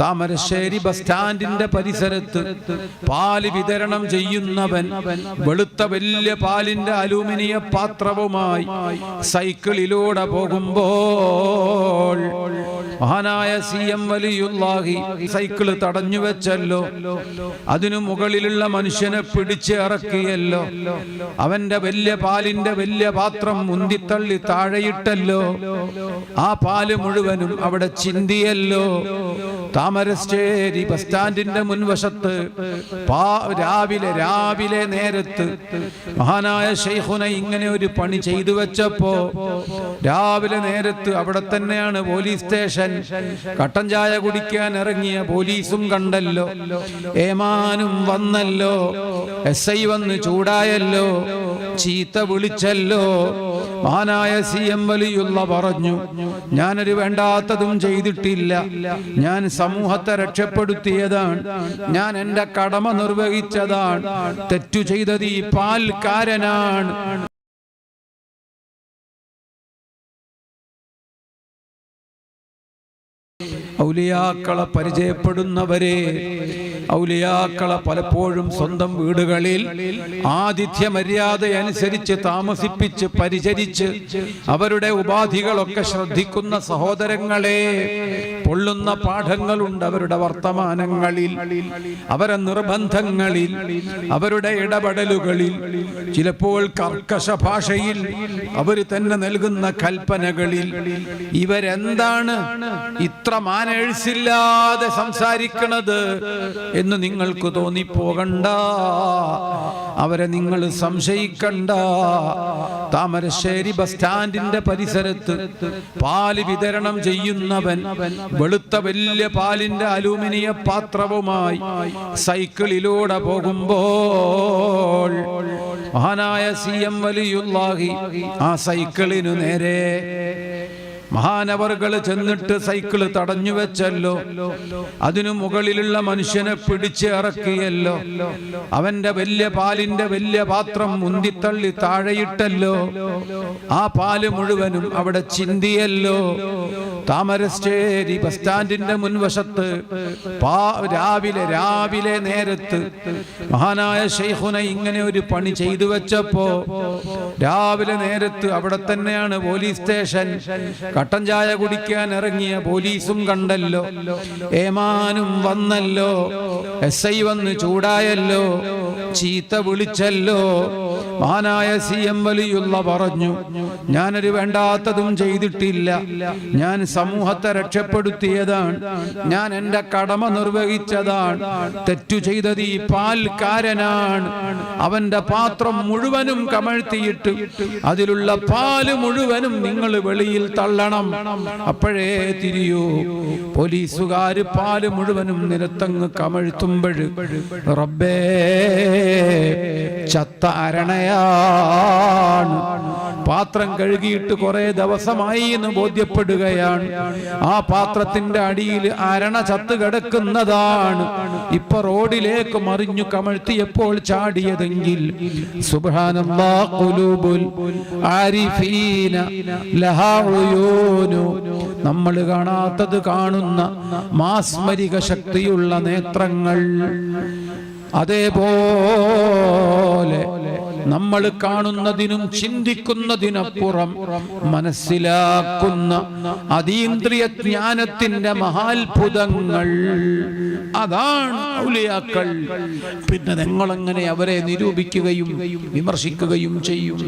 Thamarassery bus സ്റ്റാൻഡിന്റെ പരിസരത്ത് പാൽ വിതരണം ചെയ്യുന്നവൻ വെളുത്ത വലിയ പാലിന്റെ അലൂമിനിയ പാത്രവുമായി സൈക്കിളിലൂടെ പോകുമ്പോൾ മഹാനായ സി എം വലിയുള്ളാഹി സൈക്കിൾ തടഞ്ഞു വെച്ചല്ലോ. അതിനു മുകളിലുള്ള മനുഷ്യനെ പിടിച്ച് ഇറക്കിയല്ലോ. അവന്റെ വലിയ പാലിന്റെ വലിയ പാത്രം മുന്തിത്തള്ളി താഴെയിട്ടല്ലോ. ആ പാൽ മുഴുവനും അവിടെ ചിന്തിയല്ലോ. താമരശ്ശേരി ബസ് സ്റ്റാൻഡിന്റെ മുൻവശത്ത് രാവിലെ രാവിലെ നേരത്ത് മഹാനായ ഷെയ്ഖുന ഇങ്ങനെ ഒരു പണി ചെയ്തു വെച്ചപ്പോ രാവിലെ നേരത്ത് അവിടെ തന്നെയാണ് പോലീസ് സ്റ്റേഷൻ. കട്ടൻ ചായ കുടിക്കാൻ ഇറങ്ങിയ പോലീസും കണ്ടല്ലോ. ഏമാനും വന്നല്ലോ. എസ് ഐ വന്ന് ചൂടായല്ലോ. ചീത്ത വിളിച്ചല്ലോ. മഹാനായ സി എം വലിയുള്ള പറഞ്ഞു ഞാനൊരു വേണ്ടാത്തതും ചെയ്തിട്ടില്ല. ഞാൻ സമൂഹത്തെ രക്ഷപ്പെടുത്തിയതാണ്. ഞാൻ എന്റെ കടമ നിർവഹിച്ചതാണ്. തെറ്റു ചെയ്തത് ഈ പാൽക്കാരനാണ്. ഔലിയാക്കളെ പരിചയപ്പെടുന്നവരെ ഔലിയാക്കളെ പലപ്പോഴും സ്വന്തം വീടുകളിൽ ആതിഥ്യ മര്യാദ അനുസരിച്ച് താമസിപ്പിച്ച് പരിചരിച്ച് അവരുടെ ഉപാധികളൊക്കെ ശ്രദ്ധിക്കുന്ന സഹോദരങ്ങളെ പൊള്ളുന്ന പാഠങ്ങളുണ്ട് അവരുടെ വർത്തമാനങ്ങളിൽ അവരെ നിർബന്ധങ്ങളിൽ അവരുടെ ഇടപെടലുകളിൽ. ചിലപ്പോൾ കർക്കശ ഭാഷയിൽ അവർ തന്നെ നൽകുന്ന കൽപ്പനകളിൽ ഇവരെന്താണ് ഇത്ര മാനേഴ്സില്ലാതെ സംസാരിക്കണത് എന്ന് നിങ്ങൾക്ക് തോന്നിപ്പോകണ്ട. അവരെ നിങ്ങൾ സംശയിക്കണ്ട. താമരശ്ശേരി ബസ് സ്റ്റാൻഡിന്റെ പരിസരത്ത് പാൽ വിതരണം ചെയ്യുന്നവൻ വെളുത്ത വലിയ പാലിന്റെ അലൂമിനിയ പാത്രവുമായി സൈക്കിളിലൂടെ പോകുമ്പോൾ മഹാനായ സി എം വലിയുള്ളാഹി ആ സൈക്കിളിനു നേരെ മഹാനവറുകൾ ചെന്നിട്ട് സൈക്കിൾ തടഞ്ഞു വെച്ചല്ലോ. അതിനു മുകളിലുള്ള മനുഷ്യനെ പിടിച്ച് ഇറക്കിയല്ലോ. അവന്റെ വലിയ പാലിന്റെ വലിയ പാത്രം മുന്തിത്തള്ളി താഴെയിട്ടല്ലോ. ആ പാൽ മുഴുവനും അവിടെ ചിന്തിയല്ലോ. താമരശ്ശേരി ബസ് സ്റ്റാൻഡിന്റെ മുൻവശത്ത് രാവിലെ രാവിലെ നേരത്ത് മഹാനായ ഷെയ്ഖുന ഇങ്ങനെ ഒരു പണി ചെയ്തു വെച്ചപ്പോ രാവിലെ നേരത്ത് അവിടെ തന്നെയാണ് പോലീസ് സ്റ്റേഷൻ. കട്ടൻ ചായ കുടിക്കാൻ ഇറങ്ങിയ പോലീസും കണ്ടല്ലോ. ഏമാനും വന്നല്ലോ. എസ് ഐ വന്ന് ചൂടായല്ലോ. ചീത്ത വിളിച്ചല്ലോ. മഹാനായ സി എം വലിയുള്ള പറഞ്ഞു ഞാനൊരു വേണ്ടാത്തതും ചെയ്തിട്ടില്ല. ഞാൻ സമൂഹത്തെ രക്ഷപ്പെടുത്തിയതാണ്. ഞാൻ എന്റെ കടമ നിർവഹിച്ചതാണ്. തെറ്റു ചെയ്തത് ഈ പാൽക്കാരനാണ്. അവന്റെ പാത്രം മുഴുവനും കമഴ്ത്തിയിട്ട് അതിലുള്ള പാൽ മുഴുവനും നിങ്ങൾ വെളിയിൽ തള്ളണം. അപ്പോഴേ തിരിയൂ. പോലീസുകാര് പാൽ മുഴുവനും നിരത്തങ്ങ് കമഴ്ത്തുമ്പോൾ റബ്ബേ ചത്ത അരണയാണ് പാത്രം കഴുകിയിട്ട് കുറെ ദിവസമായി എന്ന് ബോധ്യപ്പെടുകയാണ്. ആ പാത്രത്തിന്റെ അടിയിൽ അരണ ചത്ത് കിടക്കുന്നതാണ്. ഇപ്പൊ റോഡിലേക്ക് മറിഞ്ഞു കമഴ്ത്തിയപ്പോൾ ചാടിയതെങ്കിൽ നമ്മൾ കാണാത്തത് കാണുന്ന മാസ്മരിക ശക്തിയുള്ള നേത്രങ്ങൾ. അതേപോലെ നമ്മൾ കാണുന്നതിനും ചിന്തിക്കുന്നതിനപ്പുറം മനസ്സിലാക്കുന്ന അതീന്ദ്രിയ ജ്ഞാനത്തിന്റെ മഹാത്ഭുതങ്ങൾ അതാണ് ഔലിയാക്കൾ. പിന്നെ നിങ്ങളെങ്ങനെ അവരെ നിരൂപിക്കുകയും വിമർശിക്കുകയും ചെയ്യും.